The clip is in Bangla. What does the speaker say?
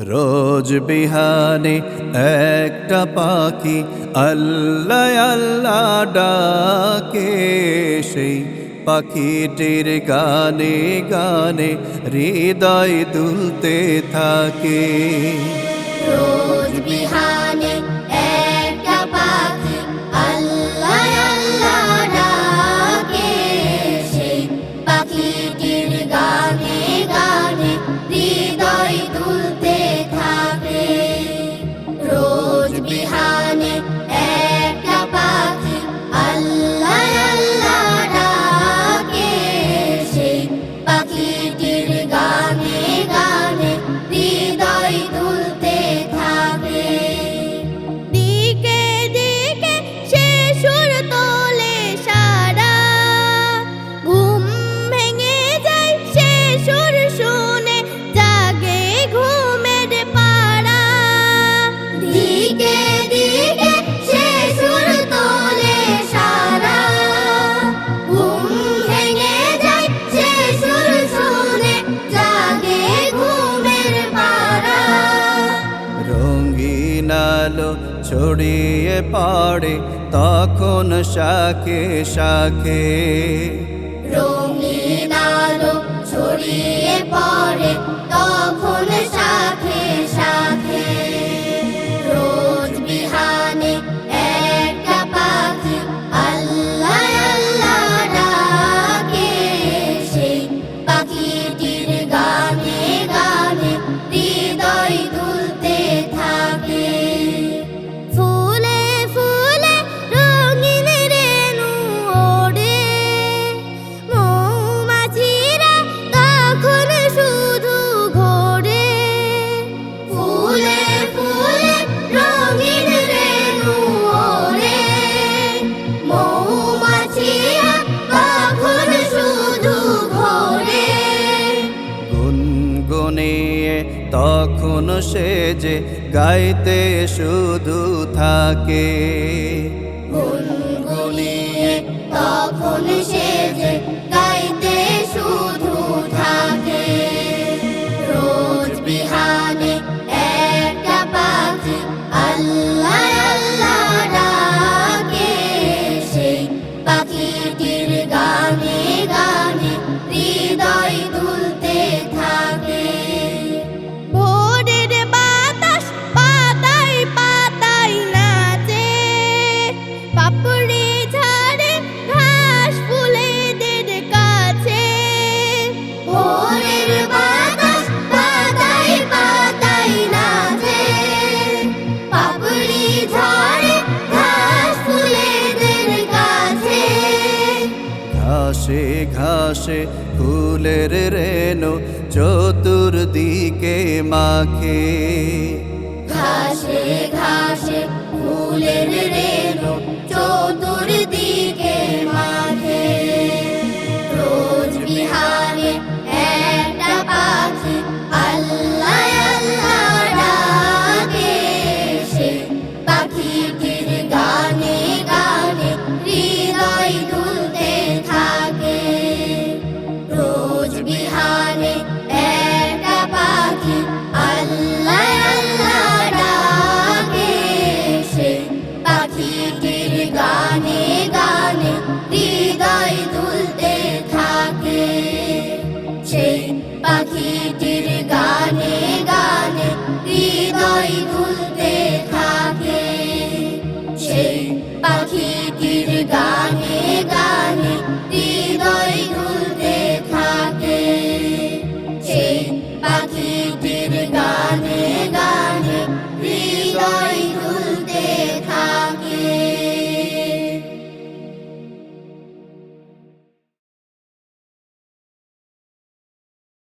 রোজ বিহানে একটা পাখি আল্লাহ আল্লাহ ডাকে। সেই পাখিটির গানে গানে হৃদয় তুলতে থাকে। to be. গেল ছড়িয়ে পড়ে তখন শাখে শাখে। রঙিন আলো ছড়িয়ে পড়ে নিয়ে তখন সে যে গাইতে শুধু থাকে। তখন সে ঘাসে ঘাসে ফুলের রেণু চতুর্দিকে মাখে। ঘাসে ঘাসে ফুলের রেণু পাখি